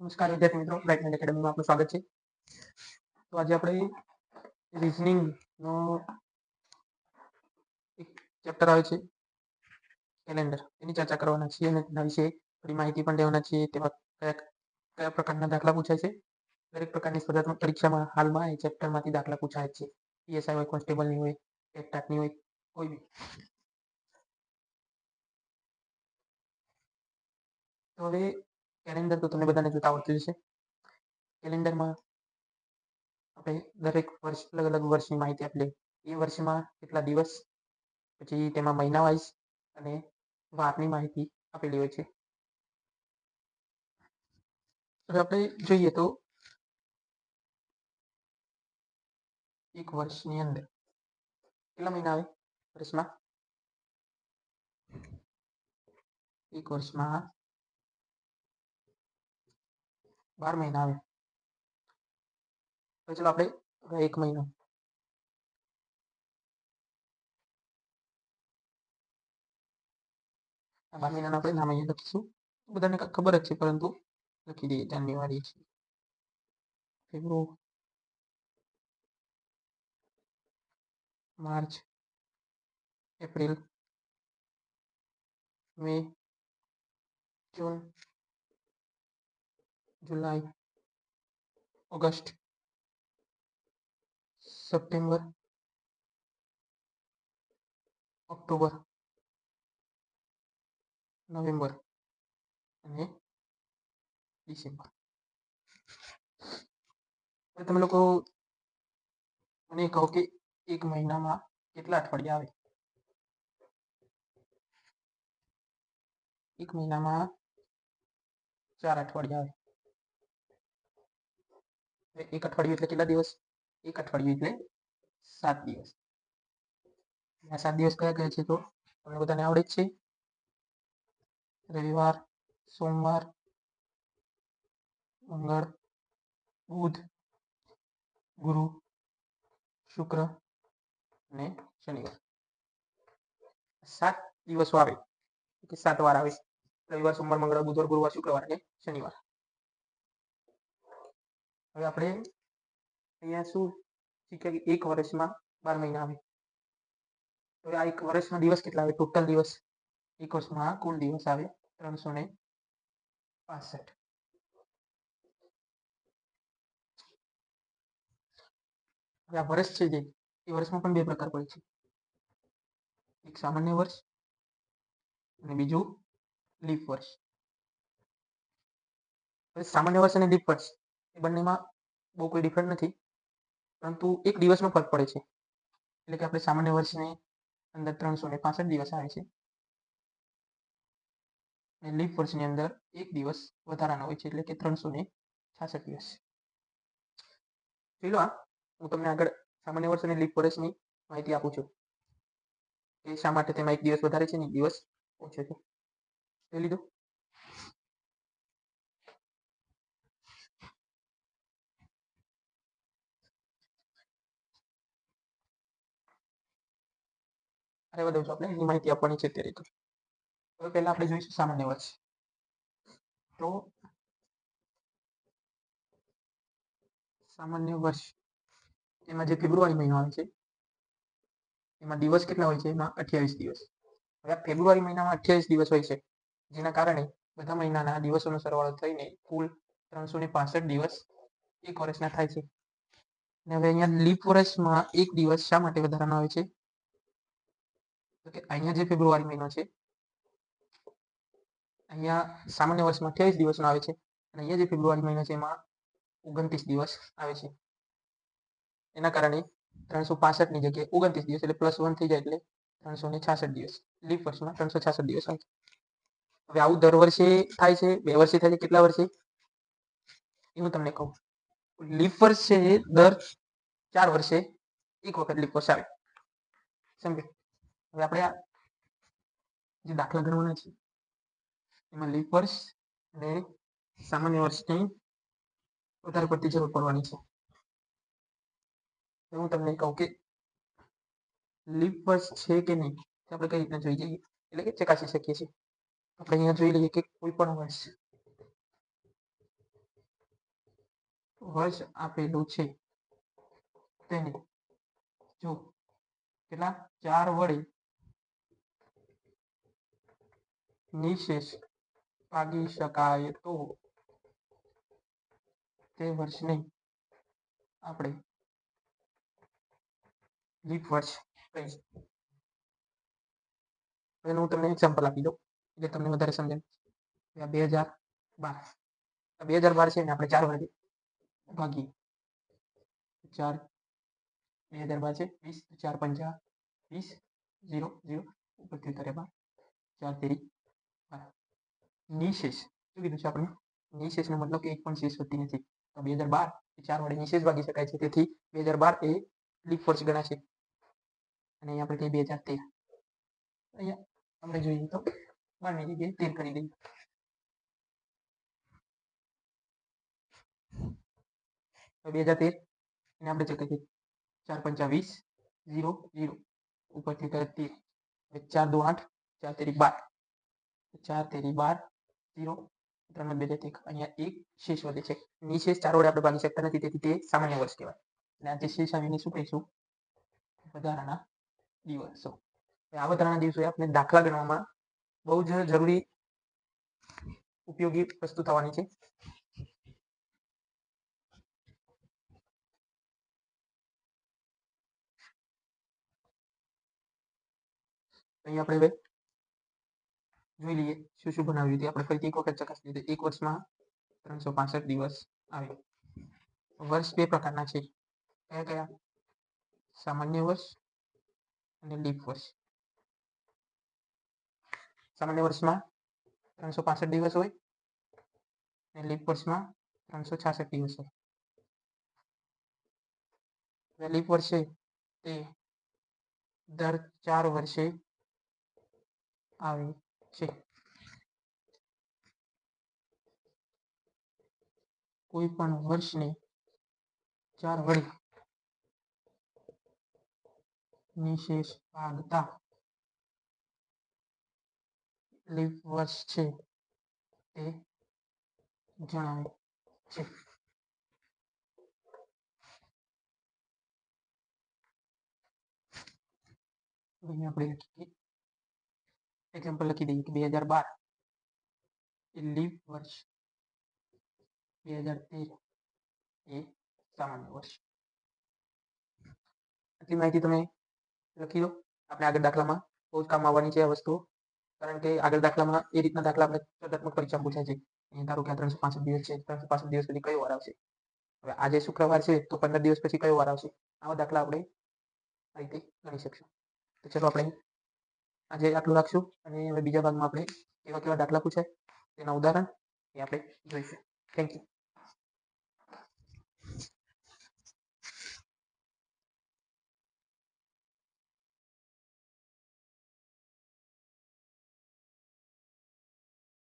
નમસ્કાર, વિદ્યાર્થી મિત્રો. બ્રાઇટમેન્ટ એકેડમીમાં આપનું સ્વાગત છે. તો આજે આપણે રિઝનિંગ નો એક ચેપ્ટર આવે છે કેલેન્ડર એની ચર્ચા કરવાના છીએ અને તેના વિશે થોડી માહિતી પણ લેવાના છીએ. તેમાં કયા કયા પ્રકારના દાખલા પૂછાય છે? દરેક પ્રકારની સ્પર્ધાત્મક પરીક્ષામાં હાલમાં એ ચેપ્ટરમાંથી દાખલા પૂછાય છે. પીએસઆઈ હોય કોન્સ્ટેબલની હોય ટેટની હોય, કોઈ બી. તો હવે કેલેન્ડર તો તમને બધાને જોતા આવડતું હશે. કેલેન્ડરમાં આપણે દરેક વર્ષ અલગ અલગ વર્ષની માહિતી આપી એ વર્ષમાં કેટલા દિવસ, પછી તેમાં મહિના વાઇઝ અને વારની માહિતી આપેલી હોય છે. હવે આપણે જોઈએ તો એક વર્ષની અંદર કેટલા મહિના આવે વર્ષમાં? એક વર્ષમાં બાર મહિના આવે. તો ચલો આપણે એક મહિનો. બાર મહિનાના આપણે નામ અહીંયા લખીશું. બધાને ખબર જ છે, પરંતુ લખી દઈએ જાન્યુઆરી છે. માર્ચ, એપ્રિલ, મે, જૂન જુલાઈ ઓગસ્ટ સપ્ટેમ્બર ઓક્ટોબર નવેમ્બર અને ડિસેમ્બર તમે લોકો મને કહો કે એક મહિનામાં કેટલા અઠવાડિયા આવે એક મહિનામાં ચાર અઠવાડિયા આવે એક અઠવાડિયું એટલે કેટલા દિવસ એક અઠવાડિયું એટલે સાત દિવસ આ સાત દિવસ કયા કયા છે તો તમને બધાને આવડે જ છે રવિવાર સોમવાર મંગળ બુધ ગુરુ શુક્ર અને શનિવાર સાત દિવસો આવે કે સાત વાર આવે રવિવાર સોમવાર મંગળવાર બુધવાર ગુરુવાર શુક્રવાર અને શનિવાર હવે આપણે અહીંયા શું શીખ્યા કે એક વર્ષમાં બાર મહિના આવે. હવે આ એક વર્ષમાં દિવસ કેટલા આવે? ટોટલ દિવસ એક વર્ષમાં કુલ દિવસ આવે ત્રણસો ને પાસઠ. આ વર્ષ છે જે, એ વર્ષમાં પણ બે પ્રકાર પડે છે. એક સામાન્ય વર્ષ અને બીજું લીપ વર્ષ. સામાન્ય વર્ષ અને લીપ વર્ષ. બંનેમાં બહુ કોઈ ડિફરન્ટ નથી. પરંતુ એક દિવસનો ફરક પડે છે. એટલે કે આપણે સામાન્ય વર્ષની અંદર ત્રણસો ને પાસઠ દિવસ આવે છે. અને લીપ વર્ષની અંદર એક દિવસ વધારાનો હોય છે. એટલે કે ત્રણસો ને છાસઠ દિવસ. જોઈ લો આ, હું તમને આગળ સામાન્ય વર્ષ અને લીપ વર્ષની માહિતી આપું છું. કે શા માટે તેમાં એક દિવસ વધારે છે ને એક દિવસ ઓછો છે. જોઈ લીધું? અરે બધું આપણે એની માહિતી આપવાની છે તે. હવે પહેલા આપણે જોઈશું સામાન્ય વર્ષ તો સામાન્ય વર્ષ, એમાં જે ફેબ્રુઆરી મહિનો આવે છે, એમાં દિવસ કેટલા હોય છે? એમાં અઠ્યાવીસ દિવસ. હવે ફેબ્રુઆરી મહિનામાં અઠ્યાવીસ દિવસ હોય છે, જેના કારણે બધા મહિનાના દિવસોનો સરવાળો થઈને કુલ ત્રણસો ને પાસઠ દિવસ એક વર્ષના થાય છે. અને હવે અહીંયા લીપ વર્ષમાં એક દિવસ શા માટે વધારાનો આવે છે? અહીંયા જે ફેબ્રુઆરી મહિનો છે, અહીંયા સામાન્ય વર્ષમાં અઠ્યાવીસ દિવસનો આવે છે, અને અહીંયા જે ફેબ્રુઆરી મહિનો છે, એમાં ઓગણત્રીસ દિવસ આવે છે. એના કારણે ત્રણસો પાસઠની જગ્યાએ ઓગણત્રીસ દિવસ એટલે પ્લસ વન થઈ જાય એટલે ત્રણસો ને છાસઠ દિવસ. લીપ વર્ષમાં ત્રણસો છાસઠ દિવસ આવે હવે આવું દર વર્ષે થાય છે, બે વર્ષે થાય છે, કેટલા વર્ષે? એ હું તમને કહું. લીપ વર્ષે દર ચાર વર્ષે એક વખત લીપ વર્ષ આવે. સમજે હવે આપણે આ જે દાખલા ગણવાના છે, એમાં લીપ વર્ષ અને સામાન્ય વર્ષની વધારે પડતી જરૂર પડવાની છે. હું તમને કહું કે લીપ વર્ષ છે કે નહીં તે આપણે કઈ રીતના જોઈ જઈએ? એટલે કે ચકાસી શકીએ છીએ. આપણે અહીંયા જોઈ લઈએ કે કોઈ પણ વર્ષ વર્ષ આપેલું છે. તેને જો કેટલા? ચાર વડે નિશેષ ભાગી શકાય તો તે વર્ષને આપણે લીપ વર્ષ કહીશું. એનું હું તમને એક્ઝામ્પલ આપી દઉં એટલે તમને વધારે સમજાય. બે હજાર બાર બે હજાર બાર છે ને આપણે ચાર વડે ભાગીએ. ચાર, બે હજાર બાર છે, વીસ, ચાર પંચા, વીસ, ઝીરો ઝીરો, ઉપર ઉતારે બાર. ચાર, તેરી નિશેષ શું કીધું છે આપણે નિશેષનો મતલબ કે એક પણ શેષ વધતી નથી. તો બે હજાર બાર એ ચાર વડે નિશેષ ભાગી શકાય છે. તેથી બે હજાર બાર એ લીપ વર્ષ ગણાશે. અને અહીંયા આપણે કહીએ બે હજાર તેર. અહીંયા આપણે જોઈએ તો બારની જગ્યાએ તેર કરી દઈએ. તો બે હજાર તેર એને આપણે ચેક કરીએ. ચાર પંચા વીસ, ઝીરો ઝીરો. ઉપરથી કરે તેર. હવે ચાર દો આઠ, ચાર તેરી બાર. ચાર તેરી બાર દાખલા ગણવામાં બહુ જ જરૂરી ઉપયોગી વસ્તુ થવાની છે. અહીંયા આપણે જોઈ લઈએ શું શું બનાવ્યું તે આપણે ફરીથી એક વખત ચકાસી લીધું એક વર્ષમાં ત્રણસો પાસઠ દિવસ આવે વર્ષ બે પ્રકારના છે. કયા કયા? સામાન્ય વર્ષ અને લીપ વર્ષ. સામાન્ય વર્ષમાં ત્રણસો પાસઠ દિવસ હોય અને લીપ વર્ષમાં ત્રણસો છાસઠ દિવસ હોય. લીપ વર્ષે તે દર ચાર વર્ષે આવે. છે કોઈ પણ વર્ષને ચાર વડે નિશેષ ભાગતા લીપ વર્ષ છે તે જણાવે છે અહીંયા આપણે એક્ઝામ્પલ લખી દઈએ કે બે હજાર બાર એ લીપ વર્ષ બે હજાર તેર એ સામાન્ય વર્ષ આટલી માહિતી તમે લખી દો આપણે આગળ દાખલામાં બહુ જ કામ આવવાની છે આ વસ્તુઓ કારણ કે આગળ દાખલામાં એ રીતના દાખલા આપણે સ્પર્ધાત્મક પરીક્ષા પૂછાય છે અહીં ધારો કે આ ત્રણસો પાંસઠ દિવસ છે ત્રણસો પાંસઠ દિવસ પછી કયો વાર આવશે હવે આજે શુક્રવાર છે તો પંદર દિવસ પછી કયો વાર આવશે આવા દાખલા આપણે આ રીતે ગણી શકશું તો ચલો આપણે આજે આટલું રાખશું અને હવે બીજા ભાગમાં આપણે કેવા કેવા દાખલા પૂછાય, તેના ઉદાહરણ એ આપણે જોઈશું. Thank you